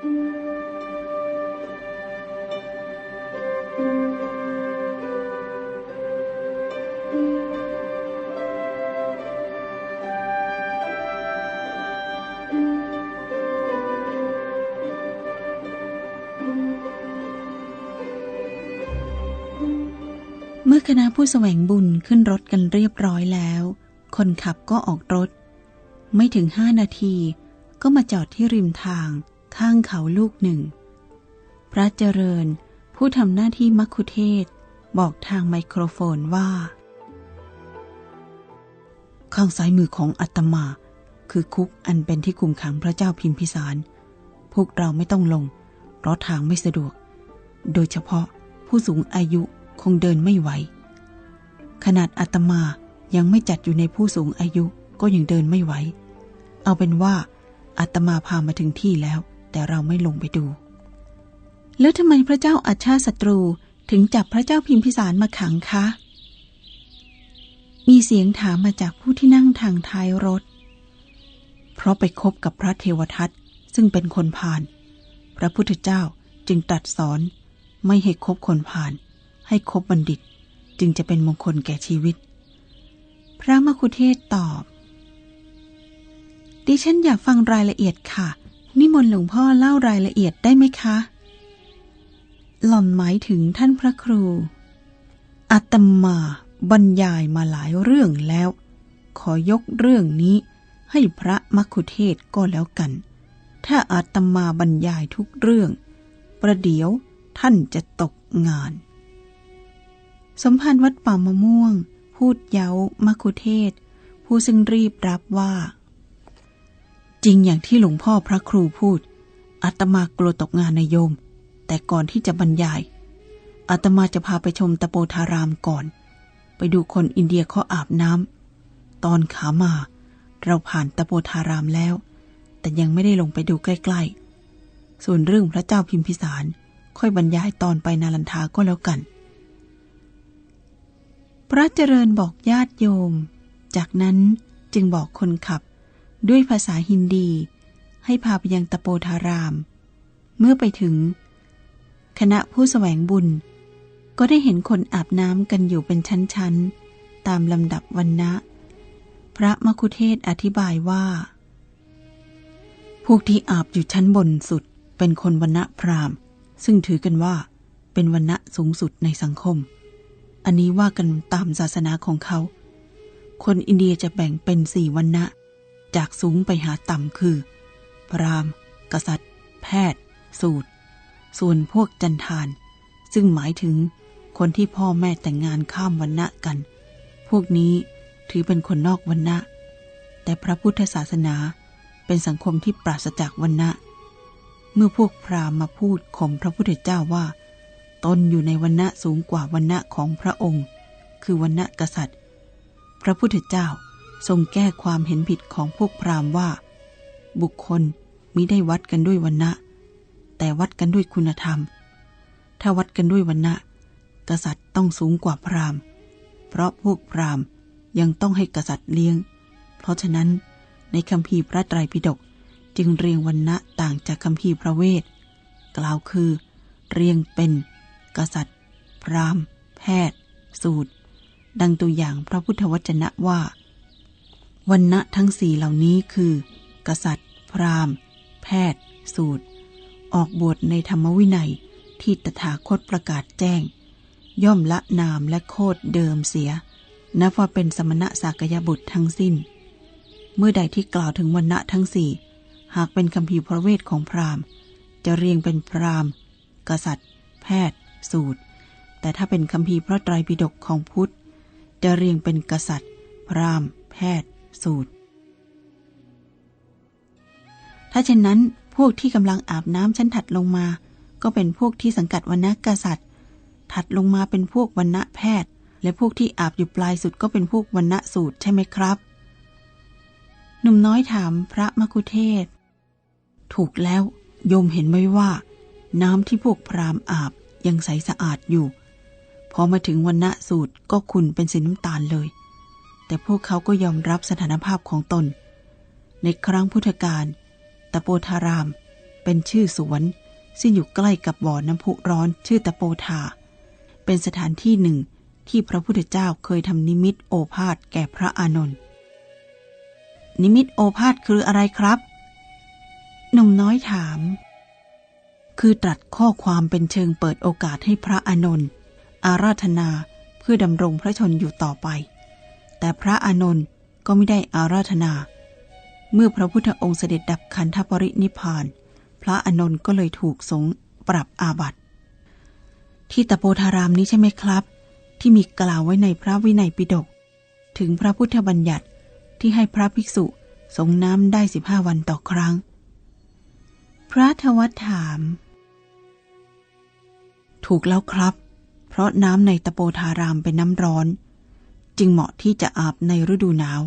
เมื่อคณะผู้แสวงบุญขึ้นรถกันเรียบร้อยแล้ว คนขับก็ออกรถ ไม่ถึงห้านาทีก็มาจอดที่ริมทาง ข้างเขาลูกหนึ่ง พระเจริญผู้ทำหน้าที่มัคคุเทศก์บอกทางไมโครโฟนว่า ข้างซ้ายมือของอาตมา คือคุกอันเป็นที่คุมขังพระเจ้าพิมพิสาร พวกเราไม่ต้องลง เพราะทางไม่สะดวก โดยเฉพาะผู้สูงอายุคงเดินไม่ไหว ขนาดอาตมายังไม่จัดอยู่ในผู้สูงอายุก็ยังเดินไม่ไหว เอาเป็นว่าอาตมาพามาถึงที่แล้ว แต่เราไม่ลงไปดู แล้วทำไมพระเจ้าอาชาศัตรูถึงจับพระเจ้าพิมพิสารมาขังคะ มีเสียงถามมาจากผู้ที่นั่งทางท้ายรถ เพราะไปคบกับพระเทวทัตซึ่งเป็นคนพาลพระพุทธเจ้าจึงตรัสสอนไม่ให้คบคนพาลให้คบบัณฑิตจึงจะเป็นมงคลแก่ชีวิต พระมคุเทศตอบ ดิฉันอยากฟังรายละเอียดค่ะ นิมนต์หลวงพ่อเล่ารายละเอียดได้ไหมคะ หล่อนหมายถึงท่านพระครู อาตมาบรรยายมาหลายเรื่องแล้ว ขอยกเรื่องนี้ให้พระมัคุเทศก็แล้วกัน ถ้าอาตมาบรรยายทุกเรื่อง ประเดี๋ยวท่านจะตกงาน สมภารวัดป่ามะม่วง พูดเย้ามคุเทศ ผู้ซึ่งรีบรับว่า จริงอย่างที่หลวงพ่อพระครูพูดอาตมากลัวตกงานนายโยม แต่ก่อนที่จะบรรยายอาตมาจะพาไปชมตะโปธารามก่อน ไปดูคนอินเดียเขาอาบน้ำตอนขามา เราผ่านตะโปธารามแล้ว แต่ยังไม่ได้ลงไปดูใกล้ ๆ ส่วนเรื่องพระเจ้าพิมพิสารค่อยบรรยายตอนไปนาลันทาก็แล้วกัน พระเจริญบอกญาติโยม จากนั้นจึงบอกคนขับ ด้วยภาษาฮินดี ให้พาไปยังตะโปธาราม เมื่อไปถึง คณะผู้แสวงบุญ ก็ได้เห็นคนอาบน้ำกันอยู่เป็นชั้นๆ ตามลำดับวันนะพระมคุเทศอธิบายว่า พวกที่อาบอยู่ชั้นบนสุดเป็นคนวันณะพราหมณ์ ซึ่งถือกันว่าเป็นวันณะสูงสุดในสังคม อันนี้ว่ากันตามศาสนาของเขา คนอินเดียจะแบ่งเป็นสี่วันณะ จากสูงไปหาต่ำคือ พรามกษัตริย์ แพทย์ สูตร ส่วนพวกจันทาน ซึ่งหมายถึงคนที่พ่อแม่แต่งงานข้ามวันณะกัน พวกนี้ถือเป็นคนนอกวันณะ แต่พระพุทธศาสนาเป็นสังคมที่ปราศจากวันณะ เมื่อพวกพราหมณ์มาพูดข่มพระพุทธเจ้าว่า ตนอยู่ในวันณะสูงกว่าวันณะของพระองค์ คือวันณะกษัตริย์ พระพุทธเจ้า ทรงแก้ความเห็นผิดของพวกพราหมณ์ว่า บุคคลมิได้วัดกันด้วยวันณะแต่วัดกันด้วยคุณธรรม ถ้าวัดกันด้วยวันณะกษัตริย์ต้องสูงกว่าพราหมณ์ เพราะพวกพราหมณ์ยังต้องให้กษัตริย์เลี้ยง เพราะฉะนั้นในคำพีร์พระไตรปิฎกจึงเรียงวันณะต่างจากคำพีร์พระเวท กล่าวคือ เรียงเป็น กษัตริย์ พราหมณ์ แพทย์ สูตร ดังตัวอย่างพระพุทธวจนะว่า วันณะทั้งสี่เหล่านี้คือ กษัตริย์ พราหมณ์ แพทย์ สูตร ออกบวชในธรรมวินัยที่ตถาคตประกาศแจ้ง ย่อมละนามและโคดเดิมเสีย นับว่าเป็นสมณะสากยบุตรทั้งสิ้น เมื่อใดที่กล่าวถึงวันณะทั้งสี่หากเป็นคำพีพระเวทของพราหมณ์ จะเรียงเป็นพราหมณ์ กษัตริย์ แพทย์ สูตร แต่ถ้าเป็นคำพีพระไตรปิฎกของพุทธ จะเรียงเป็นกษัตริย์ พราหมณ์ แพทย์ สูตร ถ้าเช่นนั้นพวกที่กำลังอาบน้ำชั้นถัดลงมา ก็เป็นพวกที่สังกัดวันณะกษัตริย์ ถัดลงมาเป็นพวกวันณะแพทย์ และพวกที่อาบอยู่ปลายสุดก็เป็นพวกวันณะสูตรใช่ไหมครับ หนุ่มน้อยถามพระมคุเทศ ถูกแล้ว โยมเห็นไหมว่า น้ำที่พวกพราหมณ์อาบยังใสสะอาดอยู่ พอมาถึงวันณะสูตรก็ขุ่นเป็นสีน้ำตาลเลย แต่พวกเขาก็ยอมรับสถานภาพของตน ในครั้งพุทธกาลตะโปธาราม เป็นชื่อสวน ซึ่งอยู่ใกล้กับบ่อน้ำพุร้อนชื่อตะโปธา เป็นสถานที่หนึ่งที่พระพุทธเจ้าเคยทำนิมิตโอภาษแก่พระอานนท์นิมิตโอภาษคืออะไรครับ หนุ่มน้อยถาม คือตรัสข้อความเป็นเชิงเปิดโอกาสให้พระอานนท์อาราธนาเพื่อดำรงพระชนอยู่ต่อไป แต่พระอานนท์ก็ไม่ได้อาราธนา เมื่อพระพุทธองค์เสด็จดับขันธปรินิพาน พระอานนท์ก็เลยถูกสงปรับอาบัติ ที่ตะโปธารามนี้ใช่ไหมครับ ที่มีกล่าวไว้ในพระวินัยปิฎกถึงพระพุทธบัญญัติที่ให้พระภิกษุสงน้ำได้สิบห้าวันต่อครั้ง พระทวัตถาม ถูกแล้วครับ เพราะน้ำในตะโปธารามเป็นน้ำร้อน จึงเหมาะที่จะอาบในฤดูหนาว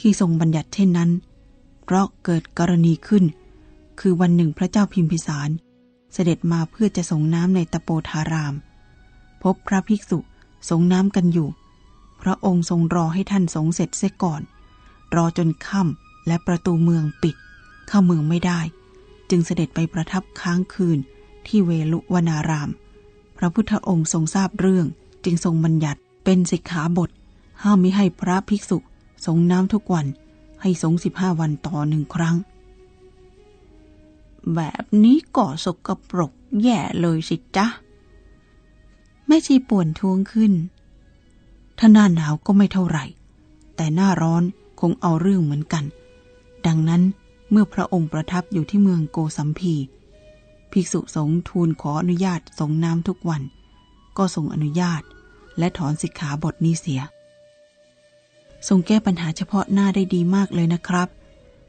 ที่ทรงบัญญัติเช่นนั้น เพราะเกิดกรณีขึ้น คือวันหนึ่งพระเจ้าพิมพิสาร เสด็จมาเพื่อจะส่งน้ำในตะโปธาราม พบพระภิกษุสงน้ำกันอยู่ พระองค์ทรงรอให้ท่านสงเสร็จเสียก่อน รอจนค่ำและประตูเมืองปิด เข้าเมืองไม่ได้ จึงเสด็จไปประทับค้างคืนที่เวลุวนาราม พระพุทธองค์ทรงทราบเรื่องจึงทรงบัญญัติเป็นสิกขาบท ห้ามมิให้พระภิกษุสงน้ำทุกวัน ให้สงสิบห้าวันต่อหนึ่งครั้ง แบบนี้ก่อสกปรกแย่เลยสิจ๊ะ แม่ชีป่วนทวงขึ้น ถ้าหน้าหนาวก็ไม่เท่าไหร่ แต่หน้าร้อนคงเอาเรื่องเหมือนกัน ดังนั้นเมื่อพระองค์ประทับอยู่ที่เมืองโกสัมพีภิกษุสงฆ์ทูลขออนุญาตสงน้ำทุกวัน ก็ทรงอนุญาตและถอนสิกขาบทนี้เสีย ทรงแก้ปัญหาเฉพาะหน้าได้ดีมากเลยนะครับ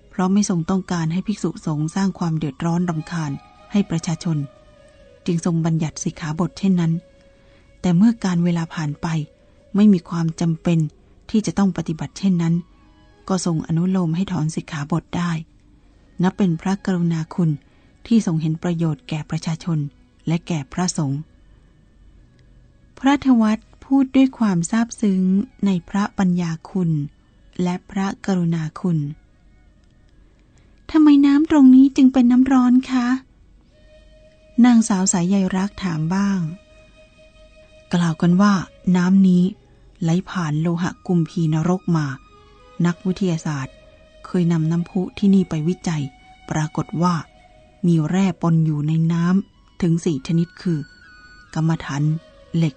เพราะไม่ทรงต้องการให้ภิกษุสงฆ์สร้างความเดือดร้อนรำคาญให้ประชาชน จึงทรงบัญญัติสิกขาบทเช่นนั้น แต่เมื่อการเวลาผ่านไป ไม่มีความจำเป็นที่จะต้องปฏิบัติเช่นนั้น ก็ทรงอนุโลมให้ถอนสิกขาบทได้ นับเป็นพระกรุณาคุณที่ทรงเห็นประโยชน์แก่ประชาชนและแก่พระสงฆ์พระทวัต พูดด้วยความซาบซึ้งในพระปัญญาคุณ และพระกรุณาคุณทำไมน้ำตรงนี้จึงเป็นน้ำร้อนคะ นางสาวสายใยรักถามบ้าง กล่าวกันว่าน้ำนี้ไหลผ่านโลหะกุมพีนรกมา นักวิทยาศาสตร์ เคยนำน้ำพุที่นี่ไปวิจัย ปรากฏว่า มีแร่ปนอยู่ในน้ำถึงสี่ชนิดคือ กรรมฐานเหล็ก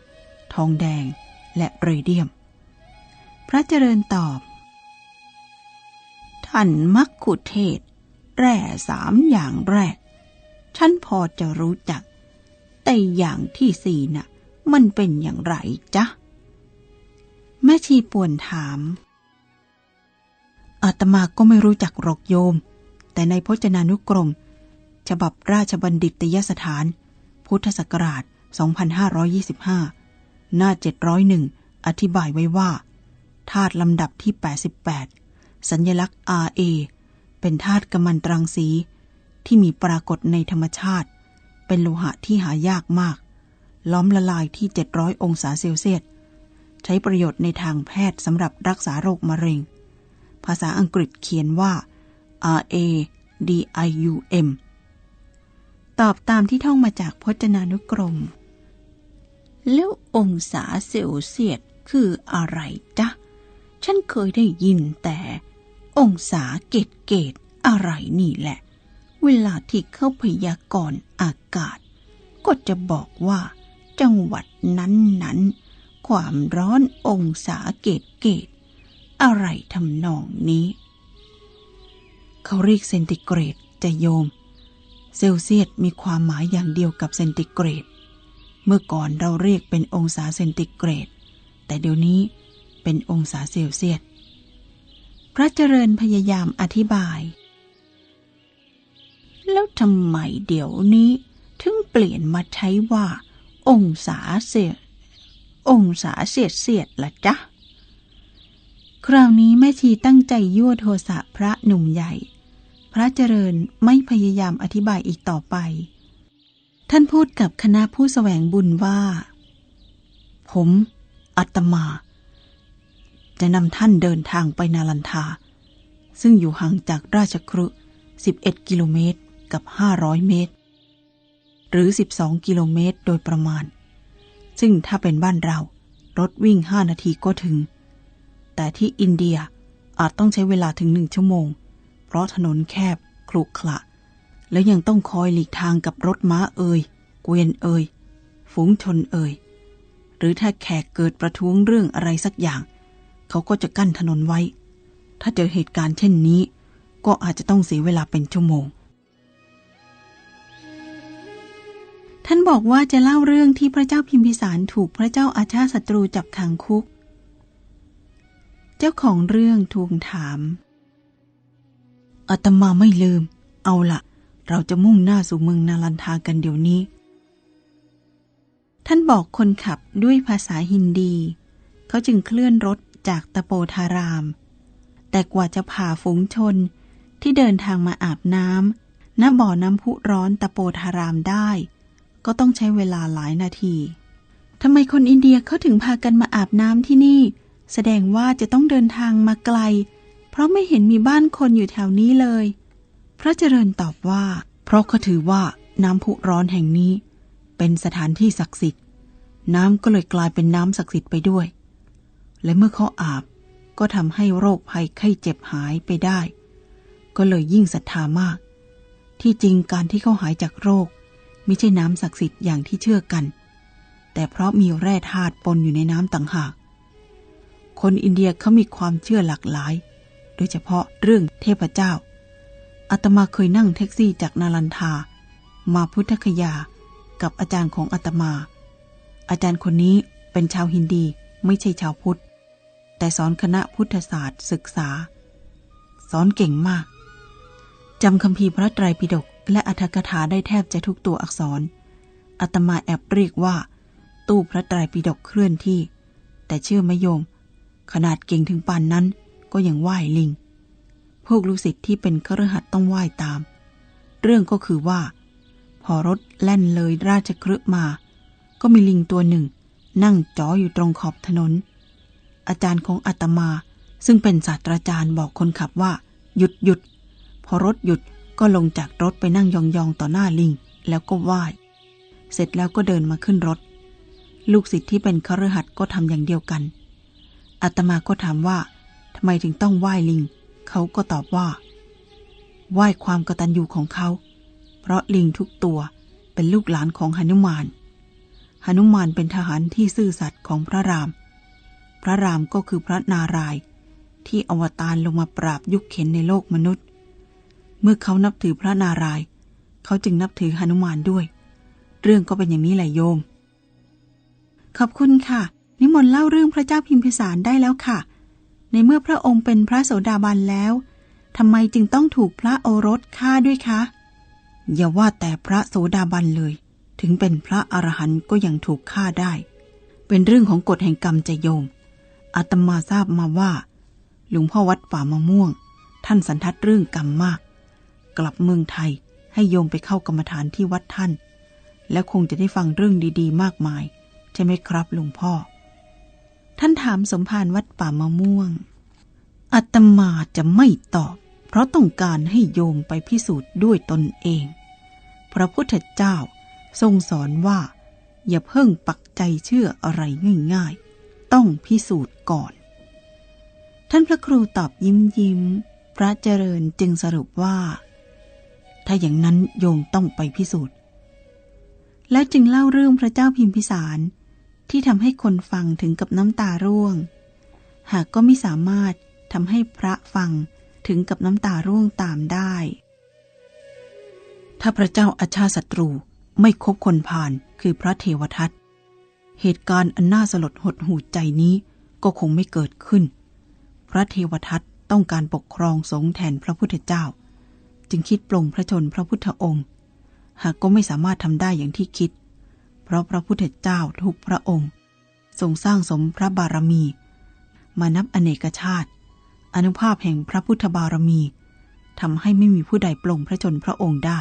ทองแดง และเรเดียม พระเจริญตอบ ท่านมักคุเทศ แร่สามอย่างแรก ฉันพอจะรู้จัก แต่อย่างที่สี่น่ะ มันเป็นอย่างไรจ๊ะ แม่ชีป่วนถามอาตมาก็ไม่รู้จักหรอกโยม แต่ในพจนานุกรม ฉบับราชบัณฑิตยสถาน พุทธศักราช 2525 หน้า 701 อธิบายไว้ว่าธาตุลำดับที่ 88 สัญญลักษณ์ RA เป็นธาตุกัมมันตรังสี ที่มีปรากฏในธรรมชาติ เป็นโลหะที่หายากมาก ล้อมละลายที่ 700 องศาเซลเซียส ใช้ประโยชน์ในทางแพทย์สำหรับรักษาโรคมะเร็ง ภาษาอังกฤษเขียนว่า R A D I U M ตอบตามที่ท่องมาจากพจนานุกรม แล้วองศาเซลเซียสคืออะไรจ๊ะ ฉันเคยได้ยินแต่ องศาเกตเกตอะไรนี่แหละ เวลาที่เข้าพยากรณ์อากาศ ก็จะบอกว่า จังหวัดนั้นๆ ความร้อนองศาเกตเกตอะไรทำนองนี้ เขาเรียกเซนติเกรดจะโยม เซลเซียสมีความหมายอย่างเดียวกับเซนติเกรด เมื่อก่อนเราเรียกเป็นองศาเซนติเกรด แต่เดี๋ยวนี้เป็นองศาเซลเซียส พระเจริญพยายามอธิบาย แล้วทำไมเดี๋ยวนี้ถึงเปลี่ยนมาใช้ว่า องศาเซียองศาเสียดเสียดละจ๊ะ คราวนี้แม่ชีตั้งใจยั่วโทสะพระหนุ่มใหญ่ พระเจริญไม่พยายามอธิบายอีกต่อไป ท่านพูดกับคณะผู้แสวงบุญว่า ผมอัตมา จะนำท่านเดินทางไปนาลันทา ซึ่งอยู่ห่างจากราชครุ 11 กิโลเมตรกับ 500 เมตร หรือ 12 กิโลเมตรโดยประมาณ ซึ่งถ้าเป็นบ้านเรา รถวิ่ง 5 นาทีก็ถึง แต่ที่อินเดียอาจต้องใช้เวลาถึงหนึ่งชั่วโมง เพราะถนนแคบคลุกขระ และยังต้องคอยหลีกทางกับรถม้าเอ่ยเกวียนเอ่ยฝูงชนเอ่ยหรือถ้าแขกเกิดประท้วงเรื่องอะไรสักอย่าง เขาก็จะกั้นถนนไว้ ถ้าเจอเหตุการณ์เช่นนี้ ก็อาจจะต้องเสียเวลาเป็นชั่วโมง ท่านบอกว่าจะเล่าเรื่องที่พระเจ้าพิมพิสารถูกพระเจ้าอาชาศัตรูจับขังคุก เจ้าของเรื่องทูลถามอาตมาไม่ลืม เอาละ เราจะมุ่งหน้าสู่เมืองนาลันทากันเดี๋ยวนี้ ท่านบอกคนขับด้วยภาษาฮินดี เขาจึงเคลื่อนรถจากตะโปธาราม แต่กว่าจะผ่าฝูงชนที่เดินทางมาอาบน้ำณบ่อน้ำพุร้อนตะโปธารามได้ ก็ต้องใช้เวลาหลายนาทีทำไมคนอินเดียเขาถึงพากันมาอาบน้ำที่นี่ แสดงว่าจะต้องเดินทางมาไกล เพราะไม่เห็นมีบ้านคนอยู่แถวนี้เลย พระเจริญตอบว่า เพราะเขาถือว่าน้ำพุร้อนแห่งนี้ เป็นสถานที่ศักดิ์สิทธิ์ น้ำก็เลยกลายเป็นน้ำศักดิ์สิทธิ์ไปด้วย และเมื่อเขาอาบก็ทำให้โรคภัยไข้เจ็บหายไปได้ ก็เลยยิ่งศรัทธามาก ที่จริงการที่เขาหายจากโรคไม่ใช่น้ำศักดิ์สิทธิ์อย่างที่เชื่อกัน แต่เพราะมีแร่ธาตุปนอยู่ในน้ำต่างหาก คนอินเดียเขามีความเชื่อหลากหลาย โดยเฉพาะเรื่องเทพเจ้า อาตมาเคยนั่งแท็กซี่จากนาลันทา มาพุทธคยา กับอาจารย์ของอาตมา อาจารย์คนนี้เป็นชาวฮินดีไม่ใช่ชาวพุทธ แต่สอนคณะพุทธศาสตร์ศึกษา สอนเก่งมากจำคำพีพระไตรปิฎกและอัธกถาได้แทบจะทุกตัวอักษรอาตมาแอบเรียกว่า ตู้พระไตรปิฎกเคลื่อนที่ แต่เชื่อไม่โยม ขนาดเก่งถึงปานนั้นก็ยังไหว้ลิง พวกลูกศิษย์ที่เป็นครหัสต้องไหว้ตาม เรื่องก็คือว่า พอรถแล่นเลยราชครึมา ก็มีลิงตัวหนึ่ง นั่งจ้ออยู่ตรงขอบถนน อาจารย์ของอาตมา ซึ่งเป็นศาสตราจารย์บอกคนขับว่า หยุดหยุดพอรถหยุดก็ลงจากรถไปนั่งยองๆต่อหน้าลิง แล้วก็ไหว้ เสร็จแล้วก็เดินมาขึ้นรถ ลูกศิษย์ที่เป็นครหัสก็ทำอย่างเดียวกันอาตมาก็ถามว่าทำไมถึงต้องไหว้ลิง เขาก็ตอบว่าไหว้ความกตัญญูของเขา เพราะลิงทุกตัวเป็นลูกหลานของหนุมานหนุมานเป็นทหารที่ซื่อสัตย์ของพระราม พระรามก็คือพระนารายณ์ที่อวตารลงมาปราบยุคเข็นในโลกมนุษย์ เมื่อเขานับถือพระนารายณ์เขาจึงนับถือหนุมานด้วย เรื่องก็เป็นอย่างนี้แหละโยม ขอบคุณค่ะ นิมนต์เล่าเรื่องพระเจ้าพิมพิสารได้แล้วค่ะ ในเมื่อพระองค์เป็นพระโสดาบันแล้วทำไมจึงต้องถูกพระโอรสฆ่าด้วยคะ อย่าว่าแต่พระโสดาบันเลย ถึงเป็นพระอรหันต์ก็ยังถูกฆ่าได้ เป็นเรื่องของกฎแห่งกรรมจะโยมอาตมาทราบมาว่า หลวงพ่อวัดป่ามะม่วง ท่านสันทัดเรื่องกรรมมาก กลับเมืองไทยให้โยมไปเข้ากรรมฐานที่วัดท่าน แล้วคงจะได้ฟังเรื่องดี ๆ มากมาย ใช่ไหมครับหลวงพ่อ ท่านถามสมภารวัดป่ามะม่วงอาตมาจะไม่ตอบ เพราะต้องการให้โยมไปพิสูจน์ด้วยตนเอง พระพุทธเจ้าทรงสอนว่า อย่าเพิ่งปักใจเชื่ออะไรง่ายๆ ต้องพิสูจน์ก่อน ท่านพระครูตอบยิ้มยิ้ม พระเจริญจึงสรุปว่า ถ้าอย่างนั้นโยมต้องไปพิสูจน์ แล้วจึงเล่าเรื่องพระเจ้าพิมพิสาร ที่ทำให้คนฟังถึงกับน้ำตาร่วง หากก็ไม่สามารถทำให้พระฟังถึงกับน้ำตาร่วงตามได้ ถ้าพระเจ้าอาชาศัตรูไม่คบคนผ่านคือพระเทวทัตเหตุการณ์อันน่าสลดหดหูใจนี้ก็คงไม่เกิดขึ้น พระเทวทัตต้องการปกครองสงฆ์แทนพระพุทธเจ้า จึงคิดปลงพระชนพระพุทธองค์ หากก็ไม่สามารถทำได้อย่างที่คิด เพราะพระพุทธเจ้าทุกพระองค์ ทรงสร้างสมพระบารมี มานับอเนกชาติ อนุภาพแห่งพระพุทธบารมีทำให้ไม่มีผู้ใดปลงพระชนพระองค์ได้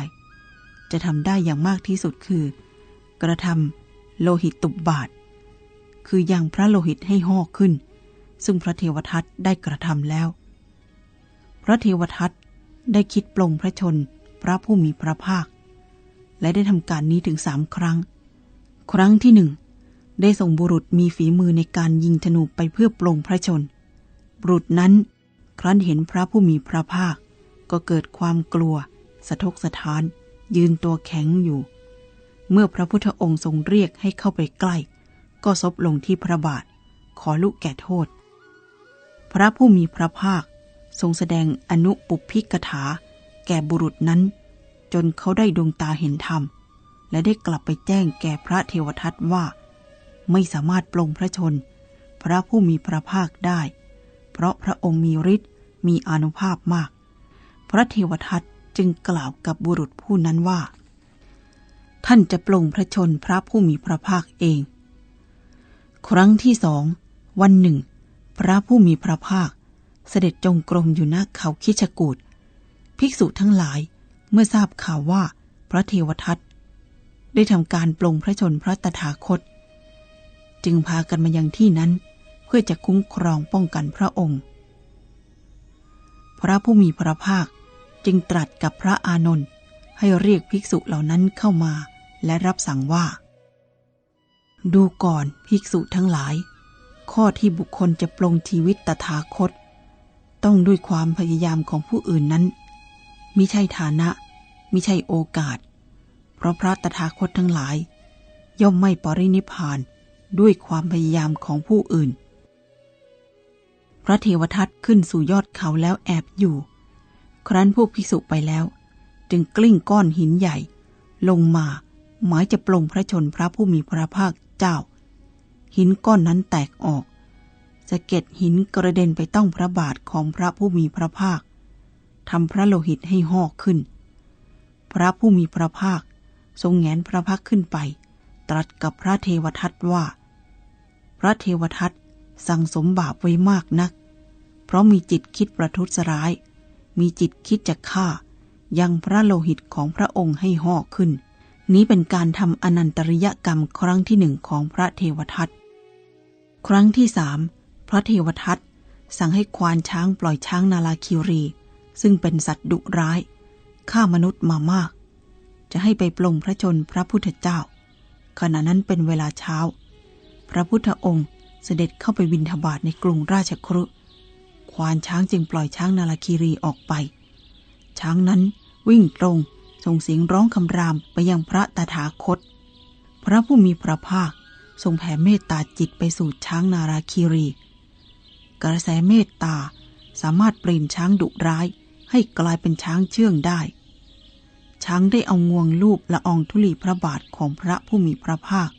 จะทำได้อย่างมากที่สุดคือ กระทำโลหิตตุบบาท คือยังพระโลหิตให้ห่อขึ้น ซึ่งพระเทวทัตได้กระทำแล้ว พระเทวทัตได้คิดปลงพระชนพระผู้มีพระภาค และได้ทำการนี้ถึงสามครั้ง ครั้งที่หนึ่ง ได้ส่งบุรุษมีฝีมือในการยิงธนูไปเพื่อปลงพระชน บุรุษนั้น ครั้นเห็นพระผู้มีพระภาค ก็เกิดความกลัว สะทกสะท้าน ยืนตัวแข็งอยู่ เมื่อพระพุทธองค์ทรงเรียกให้เข้าไปใกล้ ก็ซบลงที่พระบาท ขอลุกแก่โทษ พระผู้มีพระภาคทรงแสดงอนุปุพิกถา แก่บุรุษนั้น จนเขาได้ดวงตาเห็นธรรม และได้กลับไปแจ้งแก่พระเทวทัตว่า ไม่สามารถปลงพระชน พระผู้มีพระภาคได้ เพราะพระองค์มีฤทธิ์มีอนุภาพมาก พระเทวทัตจึงกล่าวกับบุรุษผู้นั้นว่า ท่านจะปลงพระชนพระผู้มีพระภาคเอง ครั้งที่สองวันหนึ่ง พระผู้มีพระภาค เสด็จจงกรมอยู่ณเขาคิชกูดภิกษุทั้งหลายเมื่อทราบข่าวว่า พระเทวทัต ได้ทำการปลงพระชนพระตถาคต จึงพากันมายังที่นั้นเพื่อจะคุ้มครองป้องกันพระองค์ พระผู้มีพระภาคจึงตรัสกับพระอานนท์ให้เรียกภิกษุเหล่านั้นเข้ามาและรับสั่งว่า ดูก่อนภิกษุทั้งหลาย ข้อที่บุคคลจะปลงชีวิตตถาคต ต้องด้วยความพยายามของผู้อื่นนั้นมิใช่ฐานะมิใช่โอกาส เพราะพระตถาคตทั้งหลาย ย่อมไม่ปรินิพานด้วยความพยายามของผู้อื่น พระเทวทัตขึ้นสู่ยอดเขาแล้วแอบอยู่ ครั้นพวกภิกษุไปแล้ว จึงกลิ้งก้อนหินใหญ่ ลงมาหมายจะปลงพระชนพระผู้มีพระภาคเจ้า หินก้อนนั้นแตกออกสะเก็ดหินกระเด็นไปต้องพระบาทของพระผู้มีพระภาคทำพระโลหิตให้ห่อขึ้น พระผู้มีพระภาค ทรงแงนพระพักขึ้นไป ตรัสกับพระเทวทัตว่า พระเทวทัตสั่งสมบาปไว้มากนัก เพราะมีจิตคิดประทุษร้าย มีจิตคิดจะฆ่า ยังพระโลหิตของพระองค์ให้ห่อขึ้น นี้เป็นการทำอนันตริยกรรมครั้งที่หนึ่งของพระเทวทัตครั้งที่สามพระเทวทัตสั่งให้ควานช้างปล่อยช้างนาลาคิรี ซึ่งเป็นสัตว์ดุร้ายฆ่ามนุษย์มามาก จะให้ไปปลงพระชนพระพุทธเจ้า ขณะนั้นเป็นเวลาเช้า พระพุทธองค์เสด็จเข้าไปบินทบาทในกรุงราชครุควานช้างจึงปล่อยช้างนาลาคิรีออกไป ช้างนั้นวิ่งตรงส่งเสียงร้องคำรามไปยังพระตถาคต พระผู้มีพระภาคทรงแผ่เมตตาจิตไปสู่ช้างนาราคีรี กระแสเมตตาสามารถเปลี่ยนช้างดุร้ายให้กลายเป็นช้างเชื่องได้ ช้างได้เอางวงลูบละอองธุลีพระบาทของพระผู้มีพระภาค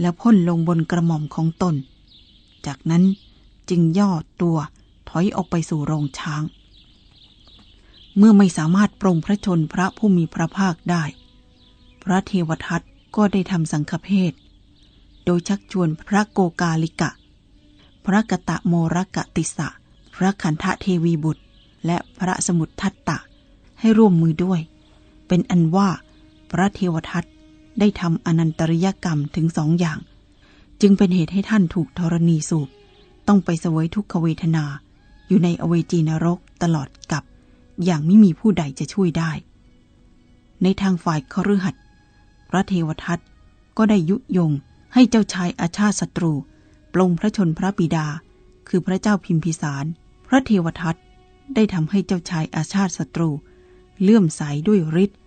แล้วพ่นลงบนกระหม่อมของตน จากนั้นจึงย่อตัวถอยออกไปสู่โรงช้าง เมื่อไม่สามารถปรงพระชนพระผู้มีพระภาคได้ พระเทวทัตก็ได้ทำสังฆเพศ โดยชักชวนพระโกกาลิกะ พระกตะโมรกติสะ พระขันธเทวีบุตร และพระสมุททัตตะให้ร่วมมือด้วย เป็นอันว่า พระเทวทัตได้ทำอนันตริยกรรมถึงสองอย่าง จึงเป็นเหตุให้ท่านถูกธรณีสูบ ต้องไปเสวยทุกขเวทนา อยู่ในอเวจีนรกตลอดกับ อย่างไม่มีผู้ใดจะช่วยได้ ในทางฝ่ายคฤหัสถ์พระเทวทัตก็ได้ยุยงให้เจ้าชายอาชาติศัตรู ปลงพระชนพระบิดา คือพระเจ้าพิมพิสาร พระเทวทัตได้ทำให้เจ้าชายอาชาติศัตรู เลื่อมใสด้วยฤทธิ์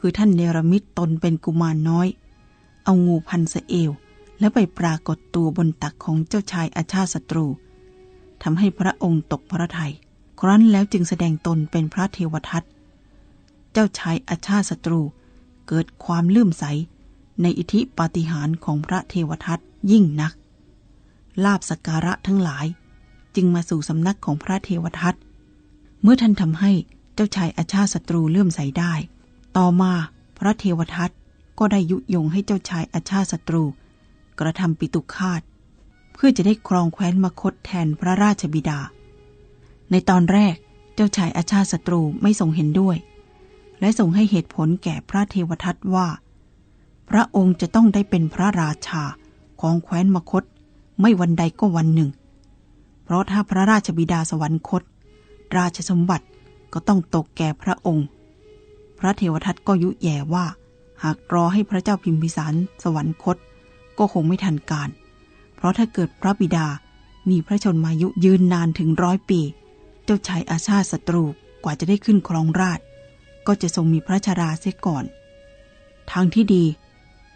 คือท่านเนรมิตตนเป็นกุมารน้อย เอางูพันเสเอว และไปปรากฏตัวบนตักของเจ้าชายอาชาศัตรูทำให้พระองค์ตกพระทยัยครั้นแล้วจึงแสดงตนเป็นพระเทวทัตเจ้าชายอาชาศัตรูเกิดความเลื่อมใส ในอิทธิปาฏิหาริย์ของพระเทวทัตยิ่งนัก ลาบสการะทั้งหลาย จึงมาสู่สำนักของพระเทวทัตเมื่อท่านทำให้เจ้าชายอาชาศัตรูเลื่อมใสได้ ต่อมาพระเทวทัตก็ได้ยุยงให้เจ้าชายอาชาศัตรู กระทำปิตุคาต เพื่อจะได้ครองแคว้นมคตแทนพระราชบิดา ในตอนแรกเจ้าชายอาชาศัตรูไม่ทรงเห็นด้วย และทรงให้เหตุผลแก่พระเทวทัตว่า พระองค์จะต้องได้เป็นพระราชาของแคว้นมคต ไม่วันใดก็วันหนึ่ง เพราะถ้าพระราชบิดาสวรรคต ราชสมบัติก็ต้องตกแก่พระองค์ พระเทวทัตก็ยุแย่ว่า หากรอให้พระเจ้าพิมพิสารสวรรคต ก็คงไม่ทันการ เพราะถ้าเกิดพระบิดามีพระชนมายุยืนนานถึงร้อยปี เจ้าชายอาชาติศัตรูกว่าจะได้ขึ้นครองราช ก็จะทรงมีพระชาราเสียก่อน ทางที่ดี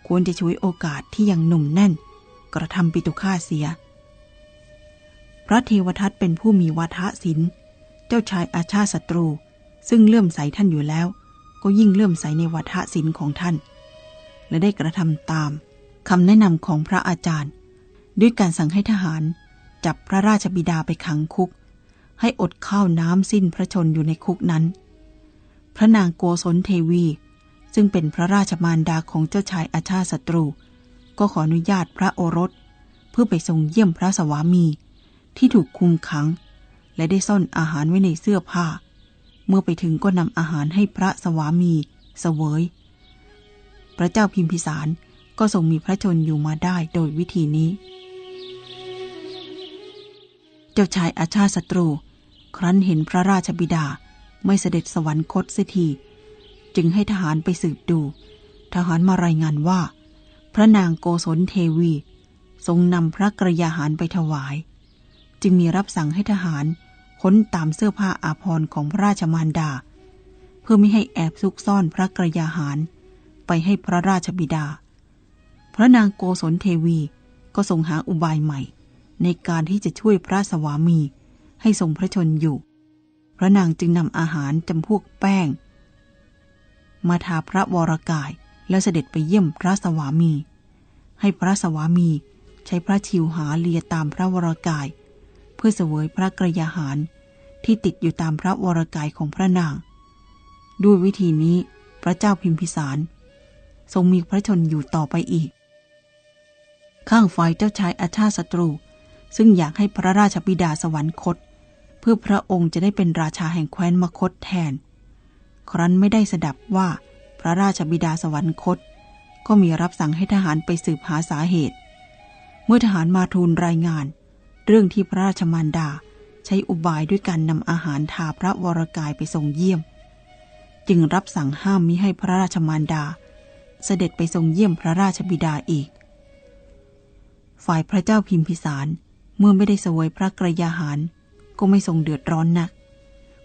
ควรจะช่วยโอกาสที่ยังหนุ่มแน่น กระทำปิตุฆาเสีย พระเทวทัตเป็นผู้มีวาทศิลป์ เจ้าชายอาชาศัตรูซึ่งเลื่อมใสท่านอยู่แล้ว ก็ยิ่งเลื่อมใสในวาทศิลป์ของท่าน และได้กระทำตามคำแนะนำของพระอาจารย์ ด้วยการสั่งให้ทหาร จับพระราชบิดาไปขังคุก ให้อดข้าวน้ำสิ้นพระชนอยู่ในคุกนั้น พระนางโกศลเทวี ซึ่งเป็นพระราชมารดาของเจ้าชายอาชาศัตรู ก็ขออนุญาตพระโอรส เพื่อไปทรงเยี่ยมพระสวามี ที่ถูกคุมขัง และได้ซ่อนอาหารไว้ในเสื้อผ้า เมื่อไปถึงก็นำอาหารให้พระสวามีเสวย พระเจ้าพิมพิสารก็ทรงมีพระชนอยู่มาได้โดยวิธีนี้ เจ้าชายอาชาศัตรู ครั้นเห็นพระราชบิดาไม่เสด็จสวรรคตเสียทีจึงให้ทหารไปสืบดู ทหารมารายงานว่า พระนางโกศลเทวี ทรงนำพระกระยาหารไปถวาย จึงมีรับสั่งให้ทหาร ค้นตามเสื้อผ้าอาภรณ์ของพระราชมารดา เพื่อไม่ให้แอบซุกซ่อนพระกระยาหาร ไปให้พระราชบิดา พระนางโกศลเทวีก็ทรงหาอุบายใหม่ ในการที่จะช่วยพระสวามีให้ทรงพระชนอยู่ พระนางจึงนำอาหารจำพวกแป้ง มาทาพระวรากายแล้วเสด็จไปเยี่ยมพระสวามี ให้พระสวามีใช้พระชิวหาเลียตามพระวรากาย พื่อเสวยพระกระยาหารที่ติดอยู่ตามพระวรกายของพระนาง ด้วยวิธีนี้พระเจ้าพิมพิสาร ทรงมีพระชนอยู่ต่อไปอีก ข้างฝ่ายเจ้าชายอาชาศัตรู ซึ่งอยากให้พระราชบิดาสวรรคต เพื่อพระองค์จะได้เป็นราชาแห่งแคว้นมคตแทน ครั้นไม่ได้สดับว่าพระราชบิดาสวรรคต ก็มีรับสั่งให้ทหารไปสืบหาสาเหตุ เมื่อทหารมาทูลรายงาน เรื่องที่พระราชมารดาใช้อุบายด้วยการนำอาหารทาพระวรกายไปทรงเยี่ยม จึงรับสั่งห้ามมิให้พระราชมารดา เสด็จไปทรงเยี่ยมพระราชบิดาอีก ฝ่ายพระเจ้าพิมพิสารเมื่อไม่ได้สวยพระกระยาหาร ก็ไม่ทรงเดือดร้อนนัก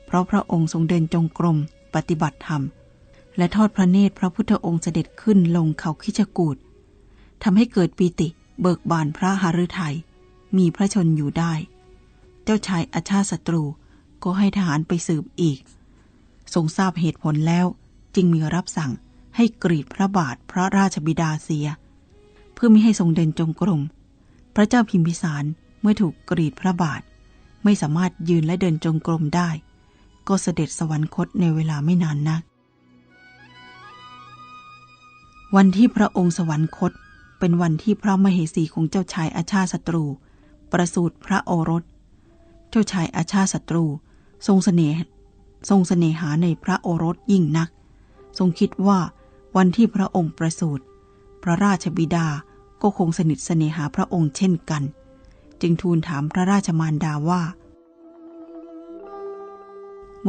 เพราะพระองค์ทรงเดินจงกรมปฏิบัติธรรม และทอดพระเนตรพระพุทธองค์เสด็จขึ้นลงเขาคิจกูดทำให้เกิดปีติเบิกบานพระหฤทยัย มีพระชนอยู่ได้ เจ้าชายอาชาศัตรูก็ให้ทหารไปสืบอีก ทรงทราบเหตุผลแล้วจึงมีรับสั่งให้กรีดพระบาทพระราชบิดาเสีย เพื่อไม่ให้ทรงเดินจงกรม พระเจ้าพิมพิสารเมื่อถูกกรีดพระบาท ไม่สามารถยืนและเดินจงกรมได้ ก็เสด็จสวรรคตในเวลาไม่นานนัก วันที่พระองค์สวรรคตเป็นวันที่พระมเหสีของเจ้าชายอาชาศัตรู ประสูติพระโอรส เจ้าชายอาชาศัตรู ทรงเสน่ห์ทรงเสน่หาในพระโอรสยิ่งนัก ทรงคิดว่าวันที่พระองค์ประสูติพระราชบิดาก็คงสนิทเสน่หาพระองค์เช่นกัน จึงทูลถามพระราชมารดาว่า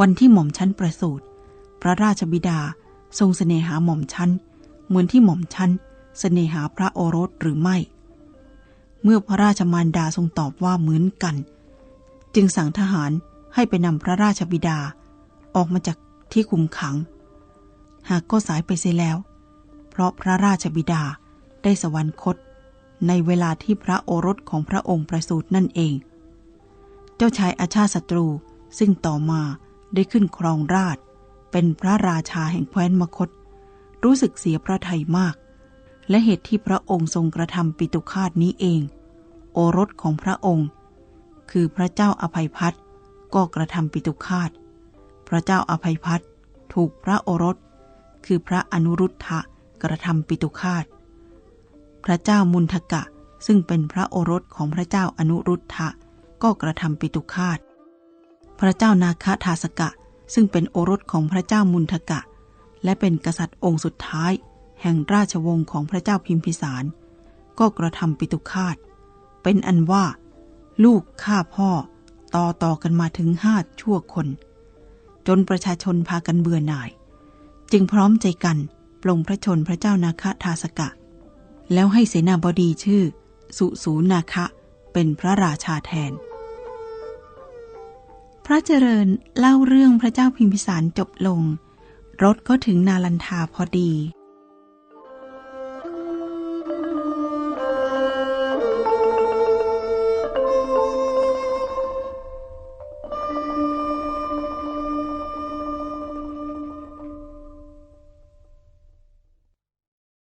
วันที่หม่อมชั้นประสูติพระราชบิดาทรงเสน่หาหม่อมชั้นเหมือนที่หม่อมชั้นเสน่หาพระโอรสหรือไม่ เมื่อพระราชมารดาทรงตอบว่าเหมือนกัน จึงสั่งทหารให้ไปนำพระราชบิดา ออกมาจากที่คุมขัง หากก็สายไปเสียแล้ว เพราะพระราชบิดาได้สวรรคต ในเวลาที่พระโอรสของพระองค์ประสูตินั่นเอง เจ้าชายอาชาศัตรูซึ่งต่อมาได้ขึ้นครองราช เป็นพระราชาแห่งแคว้นมคต รู้สึกเสียพระทัยมากและเหตุที่พระองค์ทรงกระทำปิตุคาตนี้เอง โอรสของพระองค์ คือพระเจ้าอภัยพัฒก็กระทำปิตุคาต พระเจ้าอภัยพัฒถูกพระโอรส คือพระอนุรุทธะกระทำปิตุคาต พระเจ้ามุนทกะซึ่งเป็นพระโอรสของพระเจ้าอนุรุทธะก็กระทำปิตุคาต พระเจ้านาคทาสกะ ซึ่งเป็นโอรสของพระเจ้ามุนทกะ และเป็นกษัตริย์องค์สุดท้าย แห่งราชวงศ์ของพระเจ้าพิมพิสาร ก็กระทำปิตุคาต เป็นอันว่า ลูกฆ่าพ่อต่อต่อกันมาถึงห้าชั่วคน จนประชาชนพากันเบื่อหน่าย จึงพร้อมใจกันปลงพระชนพระเจ้านาคทาสกะ แล้วให้เสนาบดีชื่อ สุสูนาคะเป็นพระราชาแทน พระเจริญเล่าเรื่องพระเจ้าพิมพิสารจบลง รถก็ถึงนาลันทาพอดี